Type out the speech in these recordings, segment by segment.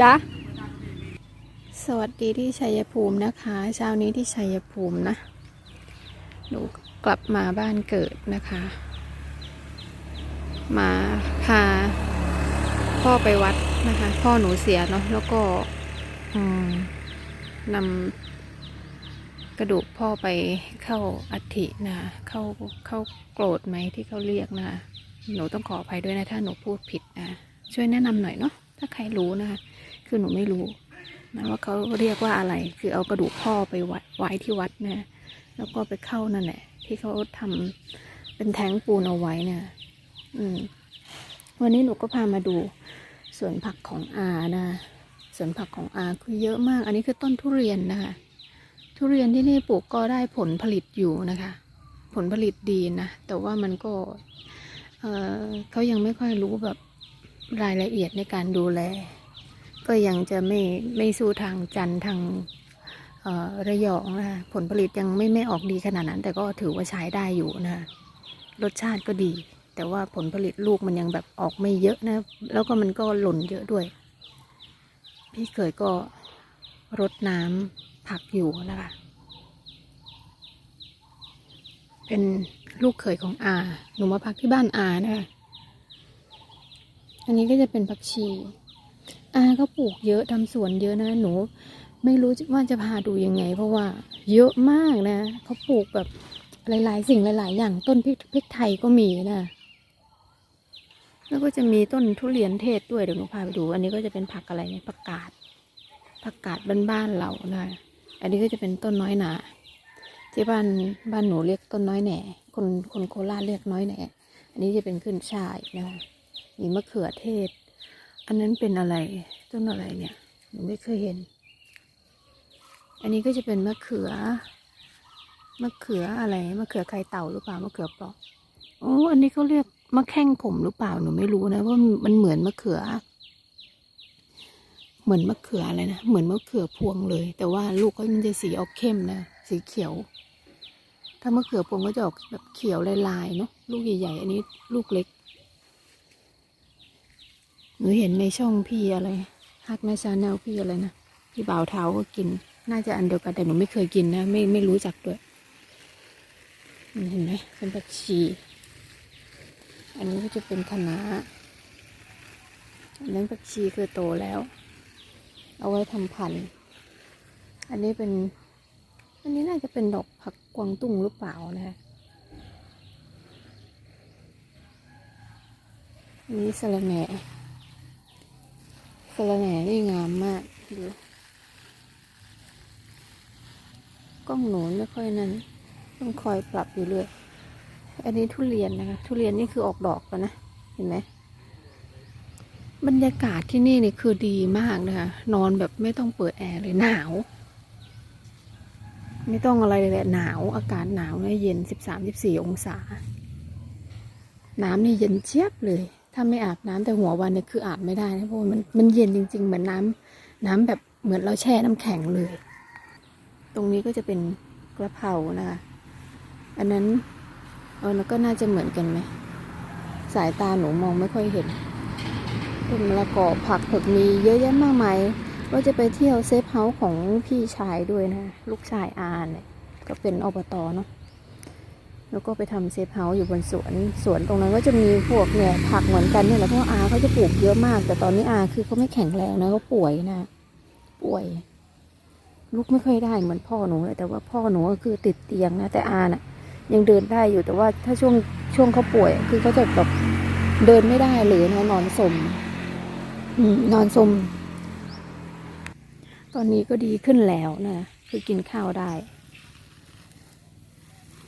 จ๊ะสวัสดีที่ชัยภูมินะคะเช้านี้ที่ชัยภูมินะหนูกลับมาบ้านเกิดนะคะ มาพาพ่อไปวัดนะคะ พ่อหนูเสียเนาะแล้วก็นำกระดูกพ่อไปเข้าอัฐินะเข้าเข้าโกรธไหมที่เขาเรียกนะหนูต้องขออภัยด้วยนะถ้าหนูพูดผิดนะช่วยแนะนำหน่อยเนาะถ้าใครรู้นะคะ คือหนูไม่รู้นะว่าเขาเรียกว่าอะไร คือเอากระดูกพ่อไปไว้ไวที่วัดนะ แล้วก็ไปเข้านั่นแหละ ที่เขาทำเป็นแท้งปูนเอาไว้เนี่ยอืม วันนี้หนูก็พามาดูสวนผักของอานะสวนผักของอาคือเยอะมาก อันนี้คือต้นทุเรียนนะคะ ทุเรียนที่นี่ปลูกก็ได้ผลผลิตอยู่นะคะ ผลผลิตดีนะ แต่ว่ามันก็เออเขายังไม่ค่อยรู้แบบรายละเอียดในการดูแล ก็ยังจะไม่ไม่สู้ทางจันทางระยองนะคะผลผลิตยังไม่ไม่ออกดีขนาดนั้น แต่ก็ถือว่าใช้ได้อยู่นะคะรสชาติก็ดี แต่ว่าผลผลิตลูกมันยังแบบออกไม่เยอะนะ แล้วก็มันก็หล่นเยอะด้วย พี่เคยก็รดน้ำผักอยู่นะคะ เป็นลูกเขยของอาหนูมาพักที่บ้านอานะคะอันนี้ก็จะเป็นผักชี อาก็ปลูกเยอะทำสวนเยอะนะหนู ไม่รู้ว่าจะพาดูยังไง เพราะว่าเยอะมากนะเขาปลูกแบบหลาย ๆ สิ่งหลาย ๆ อย่างต้นพริกพริกไทยก็มีนะแล้วก็จะมีต้นทุเรียนเทศด้วยเดี๋ยวหนูพาไปดู อันนี้ก็จะเป็นผักอะไรเนี่ยผักกาดผักกาดบ้านๆเรานะอันนี้ก็จะเป็นต้นน้อยหนาที่บ้านบ้านหนูเรียกต้นน้อยแหน่ คนคนโคราชเรียกน้อยแหน่ อันนี้จะเป็นขึ้นช่ายนะคะมีมะเขือเทศ อันนั้นเป็นอะไรต้นอะไรเนี่ยหนูไม่เคยเห็น อันนี้ก็จะเป็นมะเขือมะเขืออะไรมะเขือไข่เต่าหรือเปล่ามะเขือเปราะโอ้อันนี้เขาเรียกมะแข้งผมหรือเปล่าหนูไม่รู้นะว่ามันเหมือนมะเขือ เหมือนมะเขืออะไรนะเหมือนมะเขือพวงเลย แต่ว่าลูกก็มันจะสีออกเข้มนะสีเขียว ถ้ามะเขือพวงก็จะออกแบบเขียวลายๆเนาะลูกใหญ่ๆอันนี้ลูกเล็ก หนูเห็นในช่องพี่อะไรฮักนาชาแนลพี่อะไรนะพี่บ่าวเท้าก็กิน น่าจะอันเดียวกันแต่หนูไม่เคยกินนะไม่ไม่รู้จักด้วยเห็นไหมเป็นผักชี อันนี้ก็จะเป็นคะน้าอันนั้นผักชีคือโตแล้ว เอาไว้ทำพันธุ์อันนี้เป็น อันนี้น่าจะเป็นดอกผักกวางตุ้งหรือเปล่านะอันนี้สะระแหน่ สะระแหน่นี่งามมากดูกล้องหนูไม่ค่อยนั้นต้องคอยปรับอยู่เรื่อย อันนี้ทุเรียนนะคะ ทุเรียนนี่คือออกดอกแล้วนะ เห็นไหมบรรยากาศที่นี่นี่คือดีมากนะคะ นอนแบบไม่ต้องเปิดแอร์เลยหนาว ไม่ต้องอะไรเลยแหละหนาว อากาศหนาวนะเย็นสิบสามสิบสี่องศา น้ำนี่เย็นเจี๊ยบเลย ถ้าไม่อาบน้ำแต่หัววันเนี่ยคืออาบไม่ได้นะเพราะว่ามันมันเย็นจริง ๆ เหมือนน้ำน้ำแบบเหมือนเราแช่น้ำแข็งเลย ตรงนี้ก็จะเป็นกระเพรานะคะอันนั้นเออแล้วก็น่าจะเหมือนกันไหมสายตาหนูมองไม่ค่อยเห็นต้นมะละกอผักเผือกมีเยอะแยะมากมายว่าจะไปเที่ยวเซฟเฮาส์ของพี่ชายด้วยนะ ลูกชายอาเนี่ยก็เป็นอบตเนาะ แล้วก็ไปทำเซฟเฮาส์อยู่บนสวน สวนตรงนั้นก็จะมีพวกเนี่ยผักเหมือนกันเนี่ยแหละเพราะว่าอาเขาจะปลูกเยอะมาก แต่ตอนนี้อาคือเขาไม่แข็งแรงนะเขาป่วยนะป่วย ลุกไม่ค่อยได้เหมือนพ่อหนูเลยแต่ว่าพ่อหนูก็คือติดเตียงนะแต่อาน่ะ ยังเดินได้อยู่แต่ว่าถ้าช่วงช่วงเขาป่วย คือเขาจะแบบเดินไม่ได้เลยนะนอนสมอืมนอนสม ตอนนี้ก็ดีขึ้นแล้วนะคือกินข้าวได้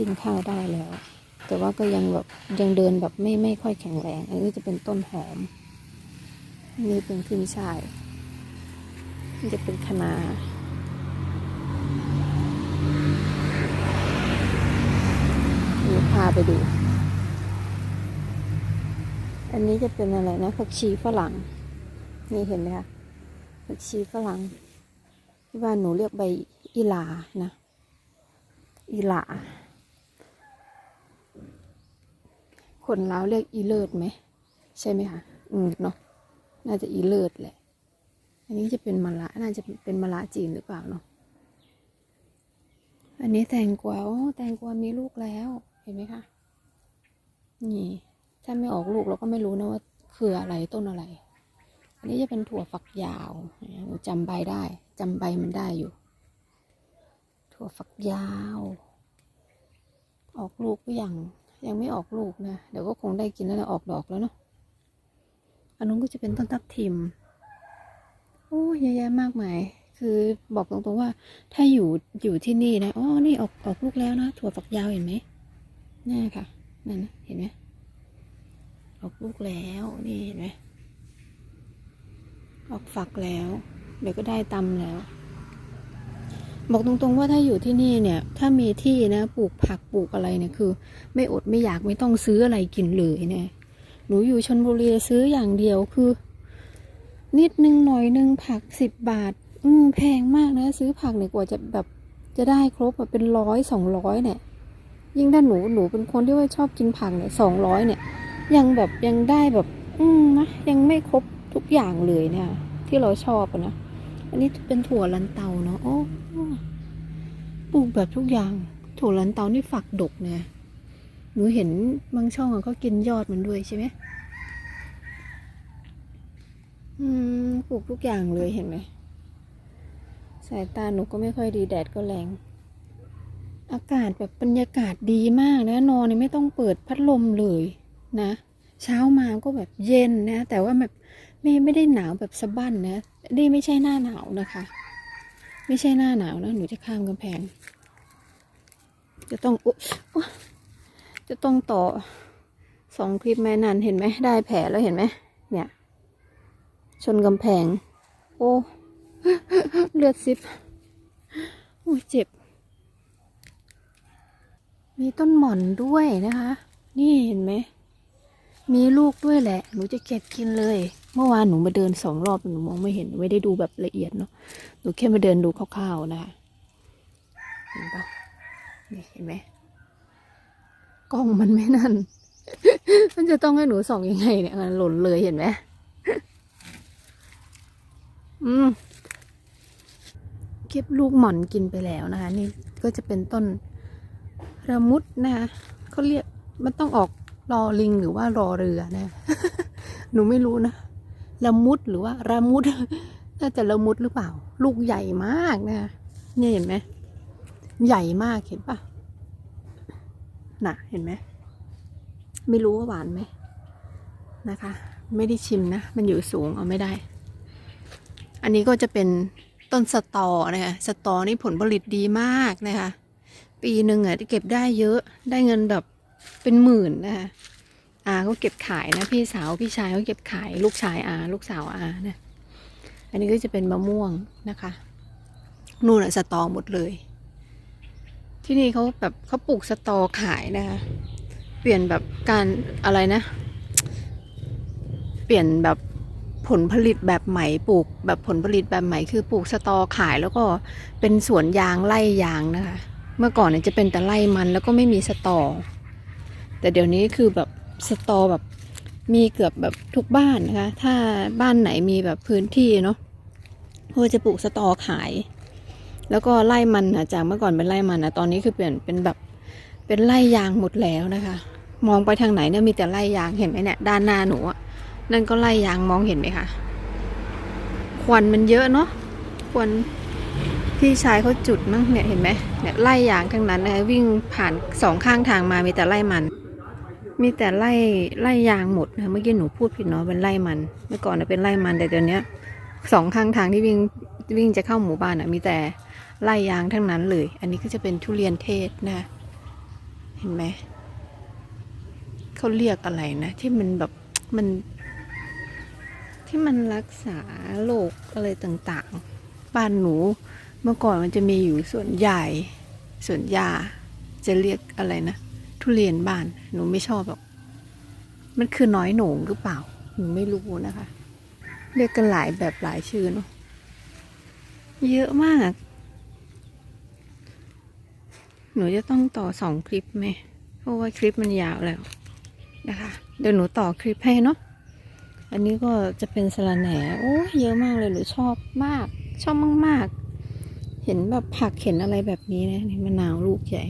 กินข้าวได้แล้ว แต่ว่าก็ยังแบบยังเดินแบบไม่ไม่ค่อยแข็งแรง อันนี้จะเป็นต้นหอมนนี่เป็นขึ้นช่ายนี่จะเป็นคะนาเดี๋ยวพาไปดู อันนี้จะเป็นอะไรนะผักชีฝรั่ง นี่เห็นไหมคะผักชีฝรั่งที่บ้านหนูเรียกใบอีหลานะอีหลา คนลาวเรียกอีเลิศไหม ใช่ไหมคะ อืมเนาะ น่าจะอีเลิศแหละ อันนี้จะเป็นมะระน่าจะเป็นมะระจีนหรือเปล่าเนาะ อันนี้แตงกวาโอ้แตงกวามีลูกแล้ว เห็นไหมคะ นี่ ถ้าไม่ออกลูกเราก็ไม่รู้นะว่าคืออะไรต้นอะไร อันนี้จะเป็นถั่วฝักยาวหนูจำใบได้จำใบมันได้อยู่ ถั่วฝักยาว ออกลูกก็ยัง ยังไม่ออกลูกนะ เดี๋ยวก็คงได้กินแล้วนะออกดอกแล้วเนาะอันนู้นก็จะเป็นต้นทับทิม โอ้เยอะแยะมากมาย คือบอกตรงๆว่า ถ้าอยู่อยู่ที่นี่นะอ๋อนี่ออกออกลูกแล้วนะถั่วฝักยาวเห็นไหมนี่ค่ะนั่นนะเห็นไหมออกลูกแล้วนี่เห็นไหมออกฝักแล้ว เดี๋ยวก็ได้ตำแล้ว บอกตรงๆว่าถ้าอยู่ที่นี่เนี่ย ถ้ามีที่นะปลูกผักปลูกอะไรเนี่ยคือ ไม่อดไม่อยากไม่ต้องซื้ออะไรกินเลยเนี่ยหนูอยู่ชนบุรีซื้ออย่างเดียวคือ นิดนึงหน่อยนึงผักสิบบาท อืมแพงมากนะ ซื้อผักเนี่ยกว่าจะแบบจะได้ครบอะเป็นร้อยสองร้อยเนี่ย ยิ่งถ้าหนูหนูเป็นคนที่ว่าชอบกินผักเนี่ยสองร้อยเนี่ย ยังแบบยังได้แบบ อืมนะยังไม่ครบทุกอย่างเลยเนี่ย ที่เราชอบอะนะ อันนี้เป็นถั่วลันเตาเนาะโอ้ปลูกแบบทุกอย่าง ถั่วลันเตานี่ฝักดกเนี่ยหนูเห็นบางช่องเขากินยอดมันด้วยใช่ไหมอืมปลูกทุกอย่างเลยเห็นไหมสายตาหนูก็ไม่ค่อยดีแดดก็แรง อากาศแบบบรรยากาศดีมากนะนอนเนี่ยไม่ต้องเปิดพัดลมเลยนะ เช้ามาก็แบบเย็นนะ แต่ว่าแบบ ไม่ไม่ได้หนาวแบบสะบั้นนะนี่ไม่ใช่หน้าหนาวนะคะ ไม่ใช่หน้าหนาวนะหนูจะข้ามกำแพง จะต้องออจะต้องต่อสองคลิปแม่นันเห็นไหมได้แผลแล้วเห็นไหมเนี่ย ชนกำแพง โอ้เลือดซิบโอ้ยเจ็บ มีต้นหม่อนด้วยนะคะ นี่เห็นไหม มีลูกด้วยแหละ หนูจะเก็บกินเลย เมื่อวานหนูมาเดินสองรอบหนูมองไม่เห็นไม่ได้ดูแบบละเอียดเนาะหนูแค่มาเดินดูคร่าวๆนะคะเห็นปะนี่เห็นไหมกล้องมันไม่นั่น มันจะต้องให้หนูส่องยังไงเนี่ยมันหล่นเลยเห็นไหมอืมเก็บลูกหม่อนกินไปแล้วนะคะ นี่ก็จะเป็นต้นระมุดนะคะเขาเรียกมันต้องออก รอลิงหรือว่ารอเรือนะ หนูไม่รู้นะละมุดหรือว่าระมุด น่าจะละมุดหรือเปล่า ลูกใหญ่มากนะเนี่ยเห็นไหมใหญ่มากเห็นปะน่ะเห็นไหมไม่รู้ว่าหวานไหมนะคะ ไม่ได้ชิมนะ มันอยู่สูงเอาไม่ได้ อันนี้ก็จะเป็นต้นสตอนะคะสตอนี่ผลผลิตดีมากนะคะ ปีหนึ่งอะที่เก็บได้เยอะได้เงินแบบ เป็นหมื่นนะคะอาเขาเก็บขายนะพี่สาวพี่ชายเขาเก็บขาย ลูกชายอาลูกสาวอานะอันนี้ก็จะเป็นมะม่วงนะคะนู่นอะสตอหมดเลย ที่นี่เขาแบบเขาปลูกสตอขายนะคะเปลี่ยนแบบการอะไรนะ เปลี่ยนแบบผลผลิตแบบใหม่ปลูกแบบผลผลิตแบบใหม่คือปลูกสตอขายแล้วก็เป็นสวนยางไร่ยางนะคะ เมื่อก่อนเนี่ยจะเป็นแต่ไร่มันแล้วก็ไม่มีสตอ แต่เดี๋ยวนี้คือแบบสตอแบบมีเกือบแบบทุกบ้านนะคะ ถ้าบ้านไหนมีแบบพื้นที่เนาะก็จะปลูกสตอขาย แล้วก็ไร่มันนะจากเมื่อก่อนเป็นไร่มันนะตอนนี้คือเปลี่ยนเป็นแบบเป็นไร่ยางหมดแล้วนะคะ มองไปทางไหนเนี่ยมีแต่ไร่ยางเห็นไหมเนี่ยด้านหน้าหนูอะนั่นก็ไร่ยางมองเห็นไหมคะควันมันเยอะเนาะควันพี่ชายเขาจุดมั้งเนี่ยเห็นไหมเนี่ยไร่ยางทั้งนั้นนะคะวิ่งผ่านสองข้างทางมามีแต่ไร่มัน มีแต่ไร่ไร่ยางหมดนะเมื่อกี้หนูพูดผิดเนาะเป็นไร่มัน เมื่อก่อนนะเป็นไร่มันแต่เดี๋ยวนี้สองข้างทางที่วิ่งวิ่งจะเข้าหมู่บ้านอะมีแต่ไร่ยางทั้งนั้นเลย อันนี้ก็จะเป็นทุเรียนเทศนะ เห็นไหมเขาเรียกอะไรนะ ที่มันแบบมัน ที่มันรักษาโรคอะไรต่างๆ บ้านหนูเมื่อก่อนมันจะมีอยู่ส่วนใหญ่ส่วนยาจะเรียกอะไรนะ ทุเรียนบ้าน หนูไม่ชอบหรอก มันคือน้อยโหน่งหรือเปล่า หนูไม่รู้นะคะ เรียกกันหลายแบบหลายชื่อเนาะ เยอะมาก หนูจะต้องต่อสองคลิปไหม เพราะว่าคลิปมันยาวแล้วนะคะ เดี๋ยวหนูต่อคลิปให้เนาะ อันนี้ก็จะเป็นสะระแหน่โอ้เยอะมากเลยหนูชอบมาก ชอบมากๆ เห็นแบบผักเห็นอะไรแบบนี้นะนี่มะนาวลูกใหญ่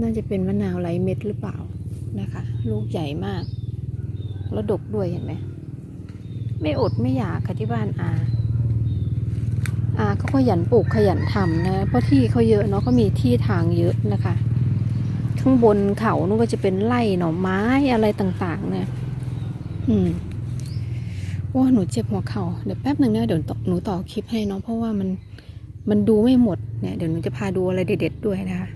น่าจะเป็นมะนาวไร้เม็ดหรือเปล่านะคะ ลูกใหญ่มาก แล้วดกด้วยเห็นไหมไม่อดไม่อยากค่ะที่บ้านอาอาเขาขยันปลูกขยันทำนะเพราะที่เขาเยอะเนาะเขามีที่ทางเยอะนะคะ ข้างบนเขานู่นก็จะเป็นไร่หน่อไม้อะไรต่าง ๆ เนี่ย อืมว่าหนูเจ็บหัวเขา่าเดี๋ยวแป๊บหนึ่งนะเดี๋ยวหนูต่อคลิปให้เนาะเพราะว่ามันมันดูไม่หมดเนี่ยเดี๋ยวหนูจะพาดูอะไรเด็ดๆด้วยนะคะ